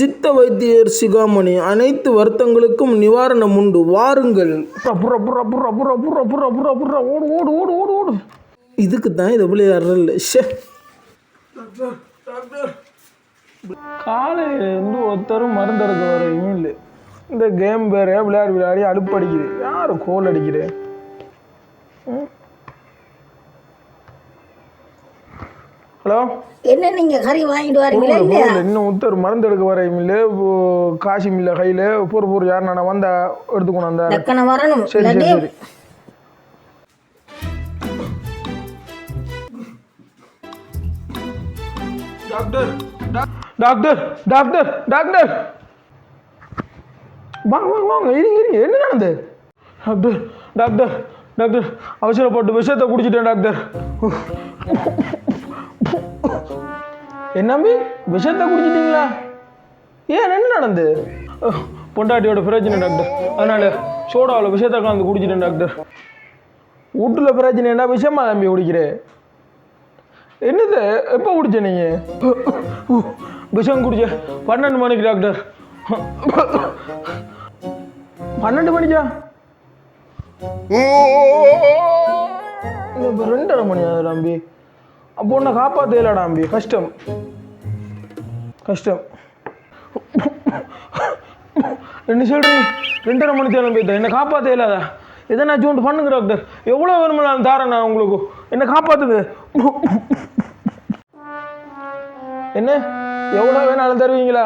சித்த வைத்தியர் சிகாமணி அனைத்து வருத்தங்களுக்கும் நிவாரணம் உண்டு. வாருங்கள். புற புற புற புற புற புற புற புற ஓடு ஓடு ஓடு ஓடு ஓடு. இதுக்கு தான் இதை விளையாடுறல ஷே. காலையில இருந்து ஒருத்தரும் மருந்தெடுக்க வரையும் இல்லை. இந்த கேம் வேற விளையாடி விளையாடி அலுப்படிக்குது யார் கோல் அடிக்கிறேன் ஹலோ? என்ன நீங்க கறி வாங்கிட்டு வரீங்களா இல்லையா. இன்னும் ஒருத்தர் மருந்து எடுக்க வரையும் இல்லை காசு இல்லை கையில். பொறு பொறு யார் நான் வந்தா எடுத்துக்கணும் அந்த டக்குன வரணும். சரி சரி டாக்டர் டாக்டர் டாக்டர் டாக்டர். வாங்க வாங்க வாங்க. இருங்க இருங்க. என்ன நடந்தது டாக்டர் டாக்டர் டாக்டர். அவசரப்பட்டு விஷத்தை குடிச்சிட்டேன் டாக்டர். என்னம்பி விஷத்தை குடிச்சிட்டீங்களா? ஏன் என்ன நடந்து? பொண்டாட்டியோட பிரச்சனை டாக்டர். அதனால சோடாவில் விஷத்தை கலந்து குடிச்சிட்டேன் டாக்டர். வீட்டில் பிரச்சனை என்ன? விஷமா தம்பி குடிக்கிறேன் என்னது? எப்போ குடிச்ச நீங்க விஷம் குடிச்ச பன்னெண்டு மணிக்கு டாக்டர். பன்னெண்டு மணிக்கா? ரெண்டரை மணி ஆகுது தம்பி. அப்போ உன்னை காப்பாற்றலடா அம்பி. கஷ்டம். கஷ்டம். என்ன சொல்றீங்க ரெண்டரை மணி தேவை போய்த்தா என்னை காப்பாற்ற இல்லாதா எதனா ஜூண்டு பண்ணுங்க டாக்டர் எவ்வளோ வேணுமோ நான் தாரேன் நான் உங்களுக்கு. என்னை காப்பாற்றுது என்ன? எவ்வளோ வேணாலும் தருவீங்களா?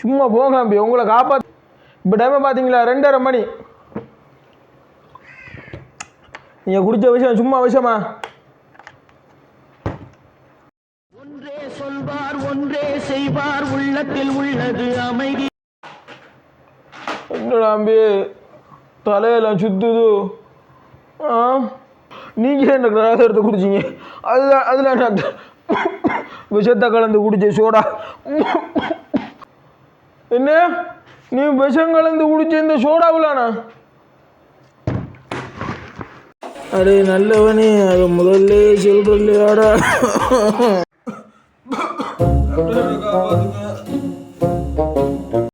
சும்மா போங்க அம்பி. உங்களை காப்பாற்று இப்போ டைமை பார்த்தீங்களா ரெண்டரை மணி. நீங்கள் குடிச்ச விஷயம் சும்மா விஷயமா ஒன்றே சொல்வார் ஒன்றே செய்வார் உள்ளத்தில் உள்ளது அமைதி. என்னடா அம்பி தலையெல்லாம் சுத்துது. ஆ? நீங்கள் என்ன கிராஸ் எடுத்து குடிச்சிங்க? அதில் அதில் என்ன விஷத்தை கலந்து குடிச்ச சோடா. என்ன? நீ விஷம் கலந்து குடிச்ச இந்த சோடாவிலானா? அடே நல்லவனே அது முதல்ல 그러니까 뭐 그냥